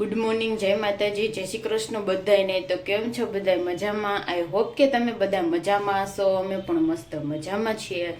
Good morning જય માતાજી, જય શ્રી કૃષ્ણ બધાને તો કેમ છો બધા મજામાં? આઈ હોપ કે તમે બધા મજામાં હશો. અમે પણ મસ્ત મજામાં છીએ.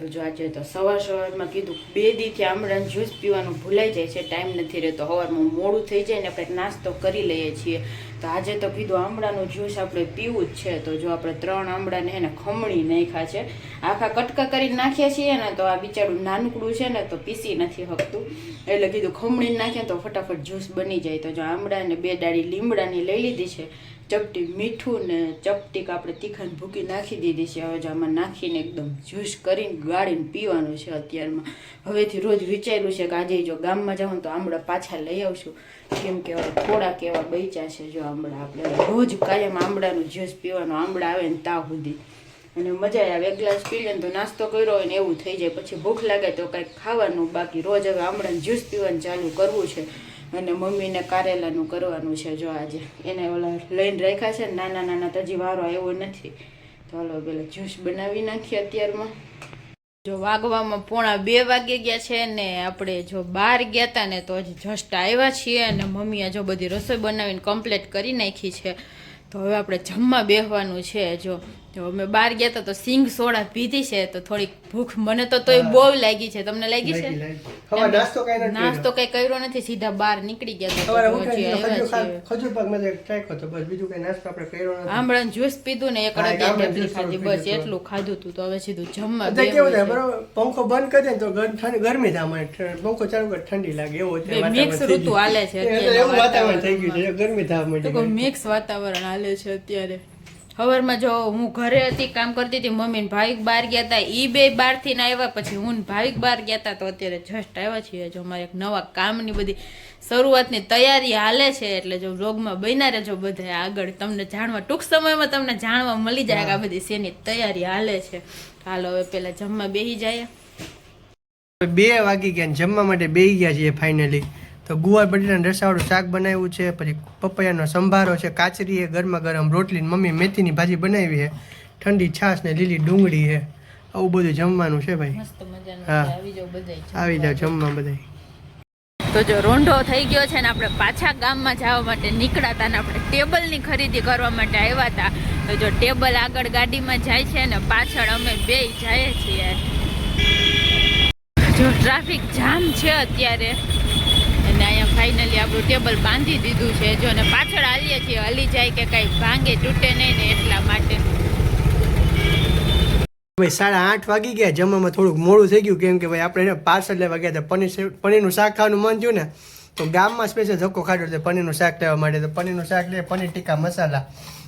તો જો આજે તો સવાર સવારમાં કીધું બે દીથી આમળાનું જ્યુસ પીવાનું ભૂલાઈ જાય છે, ટાઈમ નથી રહેતો. સવારમાં મોડું થઈ જાય ને આપણે નાસ્તો કરી લઈએ છીએ. તો આજે તો કીધું આમળાનું જ્યુસ આપણે પીવું જ છે. તો જો આપણે ત્રણ આમળાને એને ખમણી નાખ્યા છે. આખા કટકા કરી નાખ્યા છીએ ને તો આ બિચારું નાનકડું છે ને તો પીસી નથી શકતું. એટલે કીધું ખમણી નાખીએ તો ફટાફટ જ્યુસ બની જાય. તો જો આમળા ને બે ડાળી લીમડાની લઈ લીધી છે. ચપટી મીઠું ને ચપટીક આપણે તીખાને ભૂકી નાખી દીધી છે. હવે જો આમાં નાખીને એકદમ જ્યુસ કરીને ગાળીને પીવાનું છે અત્યારમાં. હવેથી રોજ વિચાર્યું છે કે આજે જો ગામમાં જાઉં તો આમળા પાછા લઈ આવશું. કેમ કે હવે થોડાક એવા બચ્યા છે જો આમળા આપણે રોજ કાયમ આમળાનું જ્યુસ પીવાનું. આમળા આવે ને તાવ સુધી. અને મજા આવે. એક ગ્લાસ પી લે તો નાસ્તો કર્યો હોય ને એવું થઈ જાય. પછી ભૂખ લાગે તો કાંઈક ખાવાનું બાકી. રોજ હવે આમળાનું જ્યુસ પીવાનું ચાલુ કરવું છે. અને મમ્મીને કારેલાનું કરવાનું છે જો આજે. એને ઓલા લઈને રાખ્યા છે ને નાના નાના તજી વારો આવ્યો નથી. તો ચાલો પેલા જ્યુસ બનાવી નાખીએ અત્યારમાં. જો વાગવામાં પોણા બે વાગે ગયા છે ને આપણે જો બહાર ગયા હતા ને તો હજી જસ્ટ આવ્યા છીએ અને મમ્મીએ જો બધી રસોઈ બનાવીને કમ્પ્લીટ કરી નાખી છે. તો હવે આપણે જમવા બેસવાનું છે જો. જો અમે બહાર ગયા હતા તો સિંગ સોડા પીધી છે તો થોડીક ભૂખ મને તો તોય બહુ લાગી છે. તમને લાગી છે? નાસ્તો કઈ નથી નાસ્તો કઈ કર્યો નથી સીધા બહાર નીકળી ગયા તો ખજૂર આવ્યા ખા- છીએ. ખજૂર પાક મેં ટ્રાય તો બસ બીજું કઈ નાસ્તો આપણે કર્યો નથી. આમળાનું જ્યુસ પીધું ને એક અડધી ખાધી બસ એટલું ખાધું તું તો હવે સીધું જમવા અત્યારે કેવું થાય બરોબર? પંખો બંધ કરી દે તો ગરમી થાય મને પંખો ચાલુ કરે ઠંડી લાગે એવો છે મિક્સ ઋતુ. હાલે છે એટલે એવું વાતાવરણ થઈ ગયું છે ગરમી થાય તો મિક્સ વાતાવરણ હાલે છે અત્યારે. સવારમાં જો હું ઘરે હતી કામ કરતી હતી મમ્મી ને ભાવિક બહાર ગયા હતા એ બે બહારથી ના આવ્યા. પછી હું ને ભાવિક બહાર ગયા હતા તો અત્યારે જસ્ટ આવ્યા છીએ. જો મારે એક નવા કામની બધી શરૂઆતની તૈયારી હાલે છે એટલે જો વ્લોગમાં બન્યા રહેજો બધા આગળ. તમને જાણવા ટૂંક સમયમાં તમને જાણવા મળી જાય કે આ બધી શેની તૈયારી હાલે છે. હાલો હવે પહેલાં જમવા બેસી જાય બે વાગી ગયા ને જમવા માટે બેસી ગયા છીએ ફાઇનલી તો ગુવાર બટેટાનું રસાવાળું શાક બનાવ્યું છે પછી પપૈયાનો સંભારો છે કાચરી છે ગરમા ગરમ રોટલી મમ્મી મેથીની ભાજી બનાવી છે ઠંડી છાશ ને લીલી ડુંગળી છે. આવું બધું જમવાનું છે ભાઈ. હા. આવી જાવ જમવા બધા તો જો રોંઢો થઈ ગયો છે ને આપણે પાછા ગામમાં જવા માટે નીકળ્યા હતા ને આપણે ટેબલની ખરીદી કરવા માટે આવ્યા હતા. તો જો ટેબલ આગળ ગાડીમાં જાય છે ને પાછળ અમે બે જઈએ છીએ. જો ટ્રાફિક જામ છે અત્યારે. ફાઇનલી આપણું ટેબલ બાંધી દીધું છે. જો ને પાછળ હાલીએ છીએ, હલી જાય કે કઈ ભાંગે, તૂટે નહીં ને એટલા માટે. ભાઈ સાડા આઠ વાગી ગયા. જમવામાં થોડુંક મોડું થઈ ગયું. કેમ કે ભાઈ આપણે પાર્સલ લેવા ગયા હતા. પનીર પનીરનું શાક ખાવાનું મન થયું ને, તો ગામમાં સ્પેશિયલ ધક્કો ખાધો તો પનીરનું શાક લેવા માટે. તો પનીરનું શાક લે, પનીર ટીકા મસાલા.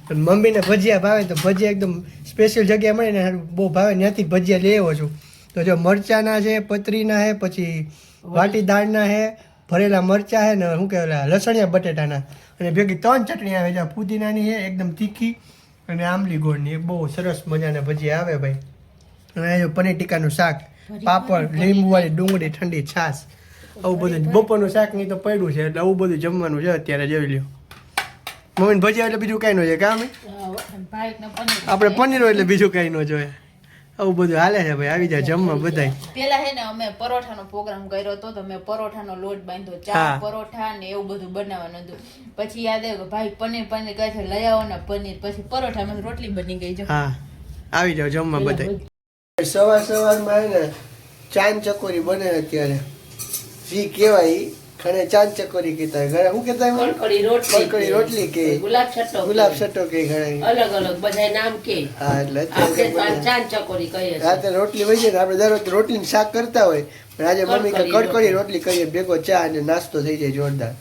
તો મમ્મીને ભજીયા ભાવે, તો ભજીયા એકદમ સ્પેશિયલ જગ્યા મળે ને બહુ ભાવે. ત્યાંથી ભજીયા લેવો છું. તો જો મરચાના છે, પતરીના છે, પછી વાટી દાળના છે ભરેલા મરચાં છે ને શું કહેવાય લસણિયા બટેટાના. અને ભેગી ત્રણ ચટણી આવે છે. પુદીનાની છે એકદમ તીખી અને આંબલી ગોળની. એ બહુ સરસ મજાના ભજીયા આવે ભાઈ. અને જો પનીર ટીકાનું શાક પાપડ લીંબુવાળી ડુંગળી ઠંડી છાશ. આવું બધું. બપોરનું શાક નહીં તો પડ્યું છે એટલે આવું બધું જમવાનું છે અત્યારે જોઈ લ્યો. મમ્મીને ભજીયા એટલે બીજું કાંઈ ન જોઈએ કામ આપણે પનીર હોય એટલે બીજું કાંઈ ન જોઈએ. આવું બધું હાલે છે ભાઈ આવી જાય જમવા બધાય. પેલા હે ને અમે પરોઠાનો પ્રોગ્રામ કર્યો હતો તો મેં પરોઠાનો લોટ બાંધ્યો ચાર પરોઠા ને એવું બધું બનાવવાનું હતું. પછી યાદ આવ્યું કે ભાઈ પનીર પનીર કહે છે લઈ આવો ને પનીર. પછી પરોઠામાં રોટલી બની ગઈ જો. હા આવી જાવ જમવા બધાય. સવાર સવારમાં ને ચાંદ ચકોરી બને અત્યારે. જી કહેવાય ખણે ચાંદ ચકોરી કહેતા ઘરે શું કહેતા કડકડી રોટલી કડકડી રોટલી કે? ગુલાબ છટ્ટો ગુલાબ છટ્ટો કે ઘરે? અલગ અલગ બધા નામ કે. હા એટલે આપણે ચાંદ ચકોરી કહીએ રાતે રોટલી જાય ને આપણે દરરોજ રોટલી શાક કરતા હોય પણ આજે મમ્મી કે કડકડી રોટલી. કરીએ ભેગો ચા અને નાસ્તો થઈ જાય જોરદાર.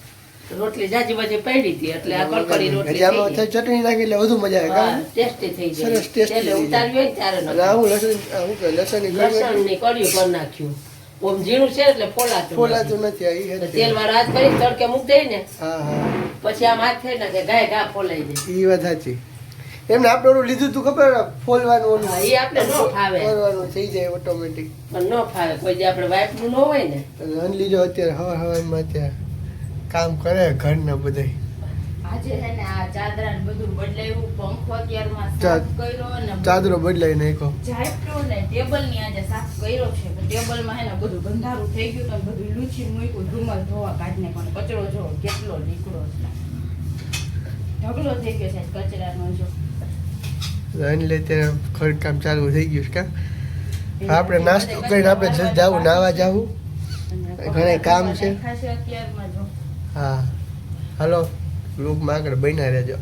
રોટલી જાજી બાજી પડી હતી એટલે આ કડકડી રોટલી આમાં ચટણી નાખી એટલે વધુ મજા આવે હા, ટેસ્ટી થઈ જાય. સરસ ટેસ્ટી એટલે હોય ત્યારે હું લસણ હું ની નાખ્યું. ઓમ ઝીણું છે એટલે ફોલાતું ફોલાતું નથી. આ. તેલ વાળા હાથ કરી તડકે મૂક દે ને હા હા. પછી આમ હાથ થઈ નાખે ગાય ઘા ફોલાઈ જાય એ વાત સાચી. એમને આપણે ઓલું લીધું તું ખબર? ફોલવાનું ઓલું. એ આપણે ન ફાવે. ફોલવાનું થઈ જાય ઓટોમેટિક પણ ન ફાવે. કોઈ જે આપણે વાઇફનું ન હોય ને. અન લીજો અત્યારે હવા હવામાં અત્યારે કામ કરે ઘરના બધાય આજે છે ને આ ચાદરા ને બધું બદલાયું. ચાદરો બદલાઈ નાખ્યો. જાયફ્રું ને ટેબલની આજે સાફ કર્યો છે. ટેબલમાં હે ને બધું ગંધારું થઈ ગયું તો બધું લૂછી મૂક્યું રૂમાલ ધોવા કાઢને પણ કચરો જો કેટલો નીકળો છે. ઢગલો થઈ ગયો છે કચરાનો જો. એને લઈ ત્યાં ખડકામ ચાલુ થઈ ગયું છે કા? આપણે નાસ્તો કરીને આપણે જાવું નાવા જાવું. ઘણા કામ છે. હા. હાલો લૂકમાં આગળ બન્યા રહેજો.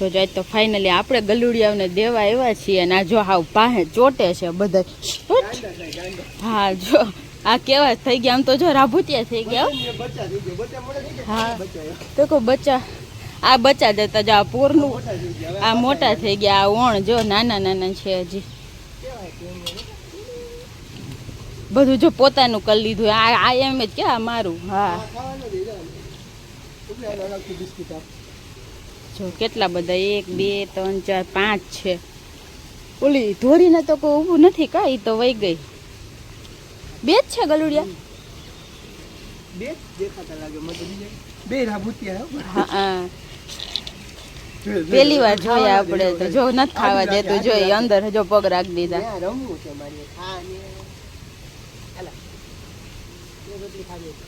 તો જાય તો ફાઇનલી આપણે ગલુડિયાઓને દેવા આવ્યા છીએ અને આ જો હાવ પાસે ચોટે છે બધા હા, જો, આ કેવા થઈ ગયા? આમ તો જો રાભૂતિયા થઈ ગયા હા. તો કહો બચ્ચા. આ બચ્ચા દેતા જો આ પૂરનું, આ મોટા થઈ ગયા, આ ઓણ જો નાના નાના છે હજી. બધું જો પોતાનું કરી લીધું. આ એમ જ કે મારું. હા. જો કેટલા બધા? એક બે ત્રણ ચાર પાંચ છે. ઓલી ધોરીને તો કોઈ ઊભું નથી કા? એ તો વહી ગઈ. બે જ છે ગલુડિયા? બે દેખાતા લાગે હા. હા પેલી વાર જોયા આપણે તો. જો નથી ખાવા દેતું જોઈ અંદર જો પગ રાખી દીધા. રમવું છે મારે ખા ને હાલા. બે રોટલી ખાવી છે.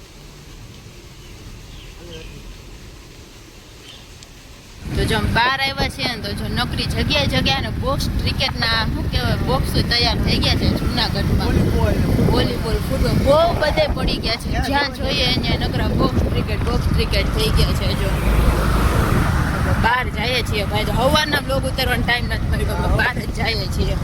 તો જો બહાર આવ્યા છીએ ને તો જો નકરી જગ્યાએ જગ્યાએ બોક્સ ક્રિકેટના શું કહેવાય બોક્સ તૈયાર થઈ ગયા છે જુનાગઢમાં. વોલીબોલ ફૂટબોલ બહુ બધે પડી ગયા છે. જ્યાં જોઈએ ત્યાં નકરા બોક્સ ક્રિકેટ બોક્સ ક્રિકેટ થઈ ગયા છે જો. બહાર જઈએ છીએ ભાઈ. તો સવારના બ્લોગ ઉતારવાનો ટાઈમ નથી મળ્યો. બહાર જ જઈએ છીએ.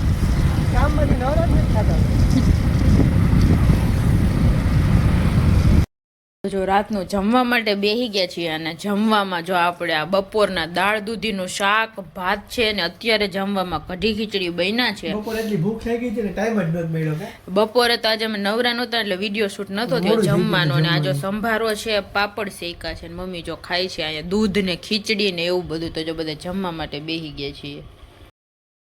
નવરા જ રાતનું જમવા માટે બેહી ગયા છીએ અને જમવામાં જો આપણે આ બપોરના દાળ દૂધીનું શાક ભાત છે ને અત્યારે જમવામાં કઢી ખીચડી બન્યા છે. બપોરે એટલી ભૂખ થઈ હતી ને ટાઈમ જ નહોતો મળ્યો બપોરે તો આજે અમે નવરા નહોતા એટલે વીડિયો શૂટ નતો થયો જમવાનો ને આ જો સંભારો છે પાપડ શેકા છે ને મમ્મી જો ખાય છે અહીંયા દૂધ ને ખીચડી ને એવું બધું તો જો બધા જમવા માટે બેહી ગયા છીએ.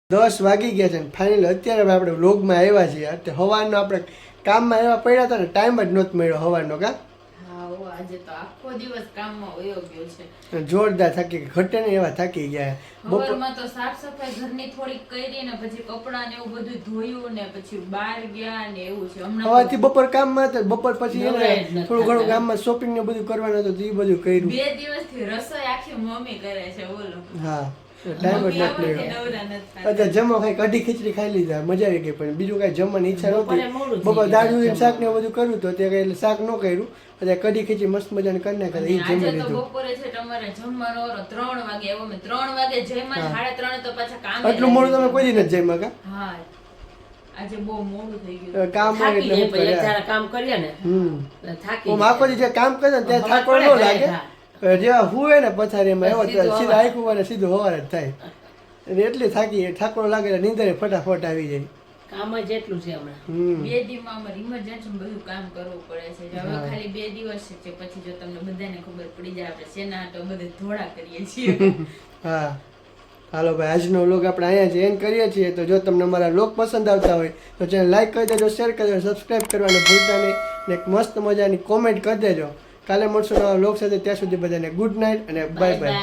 દસ વાગી ગયા છે ને ફાઇનલ અત્યારે આપણે વ્લોગમાં આવ્યા છીએ. હવાનો આપણે કામમાં એવા પડ્યા હતા ને ટાઈમ જ નહોતો મળ્યો હવાનો કા. આજે તો આખો દિવસ કામમાં વયો ગયો છે. જોરદાર થાકી ઘટે ને એવા થાકી ગયા. બપોરમાં તો સાફ સફાઈ ઘરની થોડીક કરી ને પછી કપડા ને એવું બધું ધોયું ને પછી બહાર ગયા ને એવું છે. હમણાં હવાથી બપોર કામમાં હતા બપોર પછી એને થોડું ઘણું કામ કામમાં શોપિંગ ને બધું કરવાનું હતું તો એ બધું કર્યું. બે દિવસથી રસોઈ આખી મમ્મી કરે છે બોલો. હા. ટાઈમ જ નથી નથી અત્યારે જમવા ખાઈ કઢી ખીચડી ખાઈ લીધા મજા આવી ગઈ પણ બીજું કઈ જમવાની ઈચ્છા નહોતી. બપોર દાળ. શાક ને બધું કર્યું તો અત્યારે કઈ શાક ન કર્યું. અત્યારે કઢી ખીચડી મસ્ત મજાની કરી નાખ્યા એ જમી લીધું. બપોરે છે તમારે જમવાનો ત્રણ વાગે એવો મેં ત્રણ વાગે જમ્યા સાડા ત્રણ તો પાછા કામ આટલું મોડું તમે કોઈ નથી જમ્યા કા? હા આજે બહુ મોડું થઈ ગયું. કામ એટલે કામ કરીએ ને થાકી આખો જે કામ કરે ને ત્યાં ખબર થાકો ન લાગે. જેવા હુવે ને પથારીમાં એવો સીધું આખું હોય અને સીધું હવાર જ થાય. એટલે એટલી થાકી ઠાકોર લાગે એટલે નીંદરે ફટાફટ આવી જાય. કામ જ એટલું છે હમણાં. હમ. બે દિવસમાં અમારે ઇમરજન્સી બધું કામ કરવું પડે છે. હવે ખાલી બે દિવસ છે. પછી જો તમને બધાને ખબર પડી જાય આપણે સેના તો બધે ધોળા કરીએ છીએ. હા. હાલો ભાઈ આજનો વ્લોગ આપણે અહીંયા જ એન્ડ કરીએ છીએ. તો જો તમને અમારા વ્લોગ પસંદ આવતા હોય તો ચેનલ લાઈક કરી દેજો શેર કરી દેજો સબસ્ક્રાઈબ કરવાનું ભૂલતા નહીં. ને એક મસ્ત મજાની કોમેન્ટ કરી દેજો. કાલે મળશું નવા વ્લોગ સાથે. ત્યાં સુધી બધાને ગુડ નાઇટ અને બાય બાય